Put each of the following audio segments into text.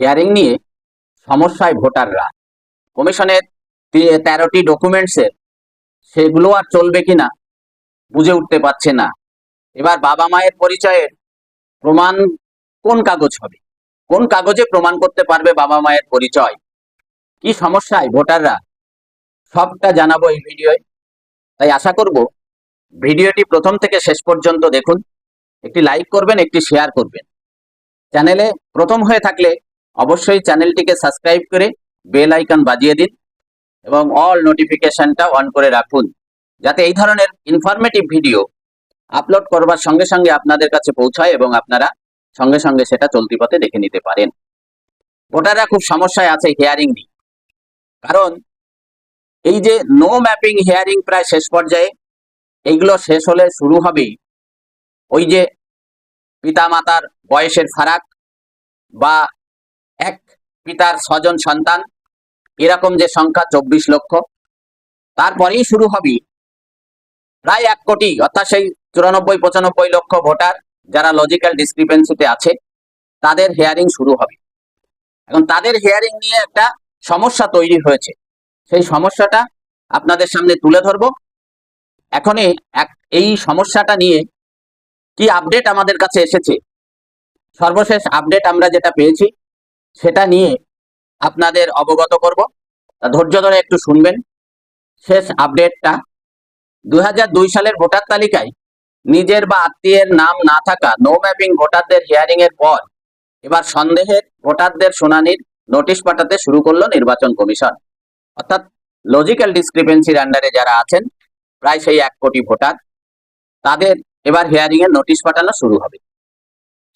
Hearing নিয়ে সমস্যায় ভোটাররা। কমিশনের তেরোটি ডকুমেন্টসের সেগুলো আর চলবে কিনা বুঝে উঠতে পারছে না। এবার বাবা মায়ের পরিচয়ের প্রমাণ কোন কাগজ হবে? কোন কাগজে প্রমাণ করতে পারবে বাবা মায়ের পরিচয়? কি সমস্যায় ভোটাররা? সবটা জানাব এই ভিডিওয়। তাই আশা করব ভিডিওটি প্রথম থেকে শেষ পর্যন্ত দেখুন। একটি লাইক করবেন, একটি শেয়ার করবেন। চ্যানেলে প্রথম হয়ে থাকলে অবশ্যই চ্যানেলটিকে সাবস্ক্রাইব করে বেল আইকন বাজিয়ে দিন এবং অল নোটিফিকেশনটা অন করে রাখুন। যাতে এই ধরনের ইনফরমেটিভ ভিডিও আপলোড করবার সঙ্গে সঙ্গে আপনাদের কাছে পৌঁছায় এবং আপনারা সঙ্গে সঙ্গে সেটা চলতি পথে দেখে নিতে পারেন। ভোটাররা খুব সমস্যায় আছে হিয়ারিং নিয়ে। কারণ এই যে নো ম্যাপিং হিয়ারিং প্রায় শেষ পর্যায়ে, এইগুলো শেষ হলে শুরু হবে ওই যে পিতামাতার বয়সের ফারাক বা এক পিতার ছজন সন্তান, এরকম যে সংখ্যা চব্বিশ লক্ষ। তারপরেই শুরু হবে প্রায় এক কোটি, অর্থাৎ সেই চুরানব্বই, পঁচানব্বই লক্ষ ভোটার যারা লজিক্যাল ডিসক্রিপেন্সিতে আছে, তাদের হেয়ারিং শুরু হবে। এখন তাদের হেয়ারিং নিয়ে একটা সমস্যা তৈরি হয়েছে। সেই সমস্যাটা আপনাদের সামনে তুলে ধরবো। এখনই এক, এই সমস্যাটা নিয়ে কি আপডেট আমাদের কাছে এসেছে? সর্বশেষ আপডেট আমরা যেটা পেয়েছি সেটা নিয়ে আপনাদের অবগত করব। ধৈর্য ধরে একটু শুনবেন। শেষ আপডেটটা। দুই সালের ভোটার তালিকায় নিজের বা আত্মীয়ের নাম না থাকা নো ম্যাপিং ভোটারদের হিয়ারিং এর পর এবার সন্দেহের ভোটারদের শুনানির নোটিশ পাঠাতে শুরু করল নির্বাচন কমিশন। অর্থাৎ লজিক্যাল ডিসক্রিপেন্সির আন্ডারে যারা আছেন, প্রায় সেই এক কোটি ভোটার, তাদের এবার হিয়ারিং এর নোটিশ পাঠানো শুরু হবে।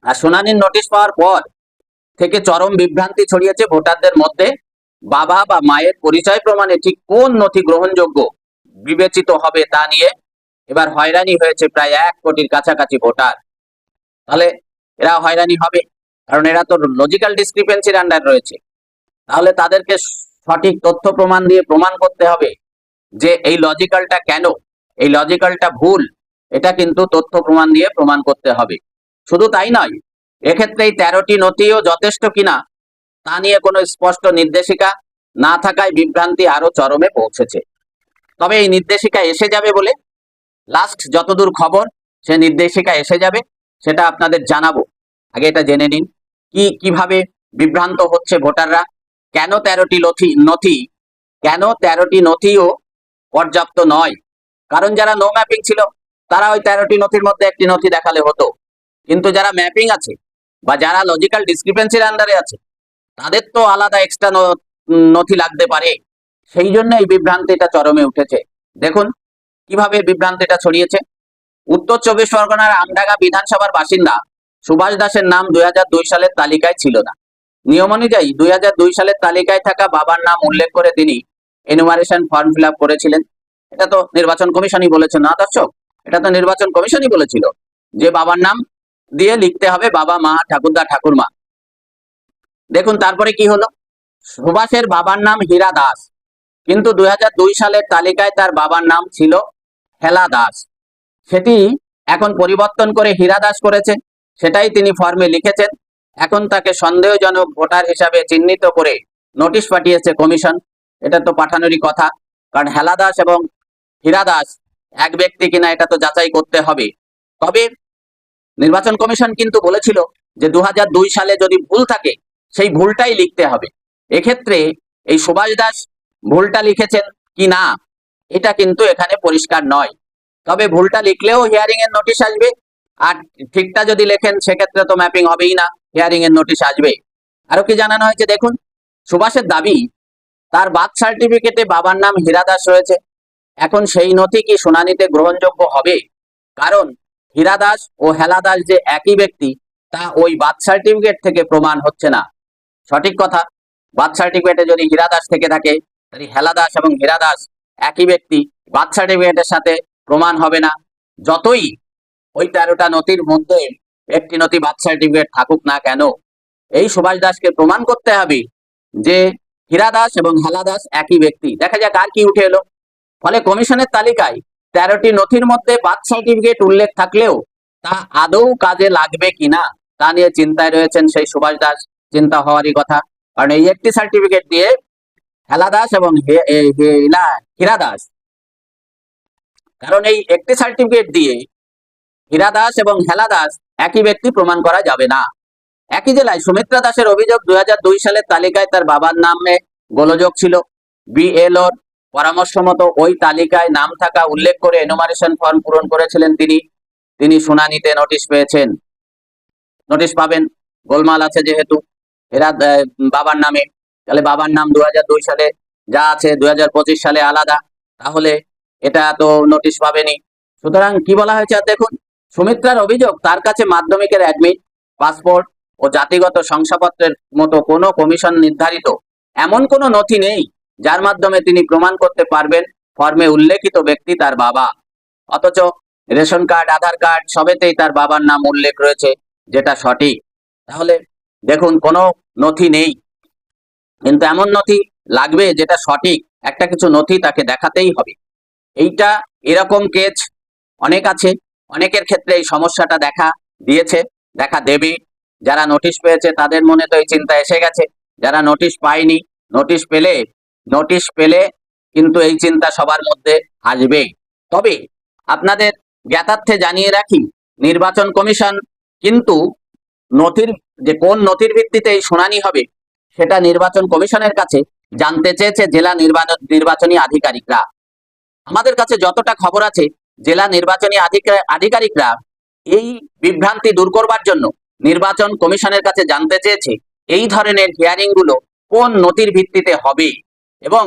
আর শুনানির নোটিশ পাওয়ার পর থেকে চরম বিভ্রান্তি ছড়িয়েছে ভোটারদের মধ্যে। বাবা বা মায়ের পরিচয় প্রমাণে ঠিক কোন নথি গ্রহণযোগ্য বিবেচিত হবে তা নিয়ে এবার হয়রানি হয়েছে প্রায় এক কোটির কাছাকাছি ভোটার। তাহলে এরা হয়রানি হবে, কারণ এরা তো লজিক্যাল ডিসক্রিপেন্সির আন্ডার রয়েছে। তাহলে তাদেরকে সঠিক তথ্য প্রমাণ দিয়ে প্রমাণ করতে হবে যে এই লজিক্যালটা কেন, এই লজিক্যালটা ভুল, এটা কিন্তু তথ্য প্রমাণ দিয়ে প্রমাণ করতে হবে। শুধু তাই নয় এক্ষেত্রে এই তেরোটি নথিও যথেষ্ট কিনা তা নিয়ে কোনো স্পষ্ট নির্দেশিকা না থাকায় বিভ্রান্তি আরও চরমে পৌঁছেছে। তবে এই নির্দেশিকা এসে যাবে বলে লাস্ট যতদূর খবর, সে নির্দেশিকা এসে যাবে, সেটা আপনাদের জানাব। আগে এটা জেনে নিন, কি কীভাবে বিভ্রান্ত হচ্ছে ভোটাররা, কেন তেরোটি নথি নথি, কেন তেরোটি নথিও পর্যাপ্ত নয়? কারণ যারা নো ম্যাপিং ছিল, তারা ওই তেরোটি নথির মধ্যে একটি নথি দেখালে হতো। কিন্তু যারা ম্যাপিং আছে বা যারা লজিক্যাল ডিসক্রিপেন্সির আন্ডারে আছে, তাদের তো আলাদা এক্সট্রা নথি লাগতে পারে। সেই জন্য এই বিভ্রান্তিটা চরমে উঠেছে। দেখুন, কীভাবে বিভ্রান্তিটা ছড়িয়েছে। উত্তর চব্বিশ পরগনার আমডাঙ্গা বিধানসভার বাসিন্দা সুভাষ দাসের নাম দুই হাজার দুই সালের তালিকায় ছিল না। নিয়ম অনুযায়ী দুই হাজার দুই সালের তালিকায় থাকা বাবার নাম উল্লেখ করে তিনি এনুমারেশন ফর্ম ফিল করেছিলেন। এটা তো নির্বাচন কমিশনই বলেছে, না দর্শক? এটা তো নির্বাচন কমিশনই বলেছিল যে বাবার নাম দিয়ে লিখতে হবে বাবা মা, ঠাকুরদা, ঠাকুরমা। দেখুন, তারপরে কি হলো? সুভাষের বাবার নাম হীরা দাস। কিন্তু দুই হাজার দুই সালের তালিকায় তার বাবার নাম ছিল হেলা দাস। সেটি এখন পরিবর্তন করে হীরা দাস করেছে। সেটাই তিনি ফর্মে লিখেছেন। এখন তাকে সন্দেহজনক ভোটার হিসাবে চিহ্নিত করে নোটিশ পাঠিয়েছে কমিশন। এটা তো পাঠানোরই কথা। কারণ হেলা দাস এবং হীরা দাস এক ব্যক্তি কিনা, এটা তো যাচাই করতে হবে। তবে নির্বাচন কমিশন কিন্তু বলেছিল যে দু হাজার দুই সালে যদি ভুল থাকে, সেই ভুলটাই লিখতে হবে। এক্ষেত্রে এই সুভাষ দাস ভুলটা লিখেছেন কি না, এটা কিন্তু এখানে পরিষ্কার নয়। তবে ভুলটা লিখলেও হিয়ারিং এর নোটিশ আসবে, আর ঠিকটা যদি লেখেন, সেক্ষেত্রে তো ম্যাপিং হবেই না হিয়ারিং এর নোটিশ আসবে। আরও কি জানানো হয়েছে দেখুন, সুভাষের দাবি, তার বার্থ সার্টিফিকেটে বাবার নাম হীরা দাস রয়েছে। এখন সেই নথি কি শুনানিতে গ্রহণযোগ্য হবে? কারণ হীরা দাস ও হেলা দাস যে একই ব্যক্তি, তা ওই বার্থ সার্টিফিকেট থেকে প্রমাণ হচ্ছে না। সঠিক কথা বার্থ সার্টিফিকেটে যদি হীরা দাস থেকে থাকে, তাহলে হেলা দাস এবং হীরা দাস একই ব্যক্তি বার্থ সার্টিফিকেটের সাথে প্রমাণ হবে না। যতই ওই তেরোটা নথির মধ্যে একটি নথি বার্থ সার্টিফিকেট থাকুক না কেন, এই সুভাষ দাসকে প্রমাণ করতে হবে যে হীরা দাস এবং হেলা দাস একই ব্যক্তি। দেখা যাক আর কি উঠে এলো। ফলে কমিশনের তালিকায় তেরোটি নথির মধ্যে বার্থ সার্টিফিকেট উল্লেখ থাকলেও তা আদৌ কাজে লাগবে কিনা তা নিয়ে চিন্তায় রয়েছেন সেই সুভাষ দাস। চিন্তা হওয়ারই কথা। কারণ এই একটি সার্টিফিকেট দিয়ে হেলা দাস এবং হীরা দাস। কারণ এই একটি সার্টিফিকেট দিয়ে হীরা দাস এবং হেলা দাস একই ব্যক্তি প্রমাণ করা যাবে না। একই জেলায় সুমিত্রা দাসের অভিযোগ দুই হাজার দুই সালের তালিকায় তার বাবার নামে গোলযোগ ছিল। বিএলওর পরামর্শ মতো ওই তালিকায় নাম থাকা উল্লেখ করে এনোমারেশন ফর্ম পূরণ করেছিলেন তিনি। তিনি শুনানিতে নোটিশ পেয়েছেন। নোটিশ পাবেন, গোলমাল আছে যেহেতু। এরা বাবার নামে। তাহলে বাবার নাম দু হাজার দুই সালে যা আছে দু হাজার পঁচিশ সালে আলাদা। তাহলে এটা তো নোটিশ পাবেনি সুতরাং কি বলা হয়েছে আর দেখুন, সুমিত্রার অভিযোগ তার কাছে মাধ্যমিকের অ্যাডমিট পাসপোর্ট ও জাতিগত শংসাপত্রের মতো কোনো কমিশন নির্ধারিত। এমন কোনো নথি নেই। যার মাধ্যমে তিনি প্রমাণ করতে পারবেন ফর্মে উল্লেখিত ব্যক্তি তার বাবা। অথচ রেশন কার্ড, আধার কার্ড সবেতেই তার বাবার নাম উল্লেখ রয়েছে, যেটা সঠিক। তাহলে দেখুন, কোনো নথি নেই। কিন্তু এমন নথি লাগবে যেটা সঠিক, একটা কিছু নথি তাকে দেখাতেই হবে। এইটা এরকম কেচ অনেক আছে, অনেকের ক্ষেত্রে এই সমস্যাটা দেখা দিয়েছে, দেখা দেবে। যারা নোটিশ পেয়েছে তাদের মনে তো এই চিন্তা এসে গেছে, যারা নোটিশ পায়নি, নোটিশ পেলে নোটিশ পেলে কিন্তু এই চিন্তা সবার মধ্যে আসবে তবে আপনাদের জ্ঞাতার্থে জানিয়ে রাখি, নির্বাচন কমিশন কিন্তু নথির যে কোন নথির ভিত্তিতে এই শুনানি হবে, সেটা নির্বাচন কমিশনের কাছে জানতে চেয়েছে জেলা নির্বাচন, নির্বাচনী আধিকারিকরা। আমাদের কাছে যতটা খবর আছে, জেলা নির্বাচনী আধিকারিকরা এই বিভ্রান্তি দূর করবার জন্য নির্বাচন কমিশনের কাছে জানতে চেয়েছে, এই ধরনের হিয়ারিংগুলো কোন নথির ভিত্তিতে হবে? এবং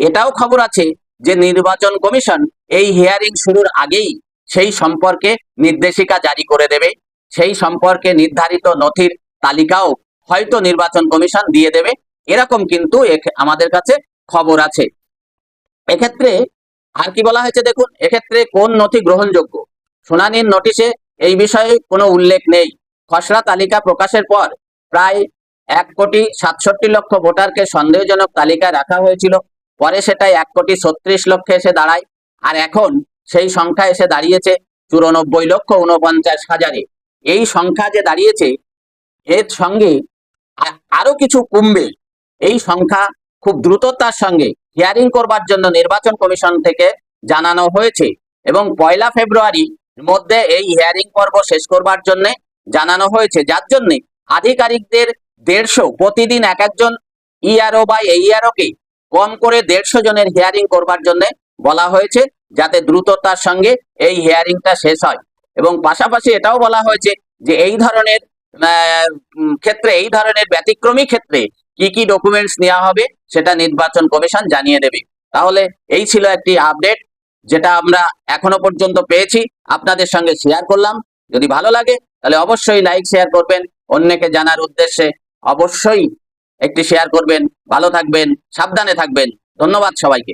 এটাও খবর আছে যে নির্বাচন কমিশন এই হিয়ারিং শুরুর আগেই সেই সম্পর্কে নির্দেশিকা জারি করে দেবে। সেই সম্পর্কে নির্ধারিত নথির তালিকাও হয়তো নির্বাচন কমিশন দিয়ে দেবে। এরকম কিন্তু আমাদের কাছে খবর আছে। এক্ষেত্রে আর কি বলা হয়েছে দেখুন, এক্ষেত্রে কোন নথি গ্রহণযোগ্য? শুনানির নোটিশে এই বিষয়ে কোনো উল্লেখ নেই। খসড়া তালিকা প্রকাশের পর প্রায় এক কোটি সাতষট্টি লক্ষ ভোটারকে সন্দেহজনক তালিকায় রাখা হয়েছিল। পরে সেটাই এক কোটি ছত্রিশ লক্ষে এসে দাঁড়ায়। আর এখন সেই সংখ্যা এসে দাঁড়িয়েছে চুরানব্বই লক্ষ উনপঞ্চাশ হাজারে। এই সংখ্যা যে দাঁড়িয়েছে, এর সঙ্গে আরও কিছু কমবে। এই সংখ্যা খুব দ্রুততার সঙ্গে হিয়ারিং করবার জন্য নির্বাচন কমিশন থেকে জানানো হয়েছে। এবং পয়লা ফেব্রুয়ারি মধ্যে এই হিয়ারিং পর্ব শেষ করবার জন্য জানানো হয়েছে। যার জন্য আধিকারিকদের দেড়শো প্রতিদিন এক একজন ইআরও বা এইআরও কে কম করে দেড়শো জনের হিয়ারিং করবার জন্য বলা হয়েছে, যাতে দ্রুততার সঙ্গে এই হিয়ারিংটা শেষ হয়। এবং পাশাপাশি এটাও বলা হয়েছে যে এই ধরনের ক্ষেত্রে, এই ধরনের ব্যতিক্রমী ক্ষেত্রে কি কি ডকুমেন্টস নেওয়া হবে সেটা নির্বাচন কমিশন জানিয়ে দেবে। তাহলে এই ছিল একটি আপডেট যেটা আমরা এখনও পর্যন্ত পেয়েছি। আপনাদের সঙ্গে শেয়ার করলাম। যদি ভালো লাগে, তাহলে অবশ্যই লাইক শেয়ার করবেন। অন্যকে জানার উদ্দেশ্যে অবশ্যই একটি শেয়ার করবেন ভালো থাকবেন সাবধানে থাকবেন। ধন্যবাদ সবাইকে।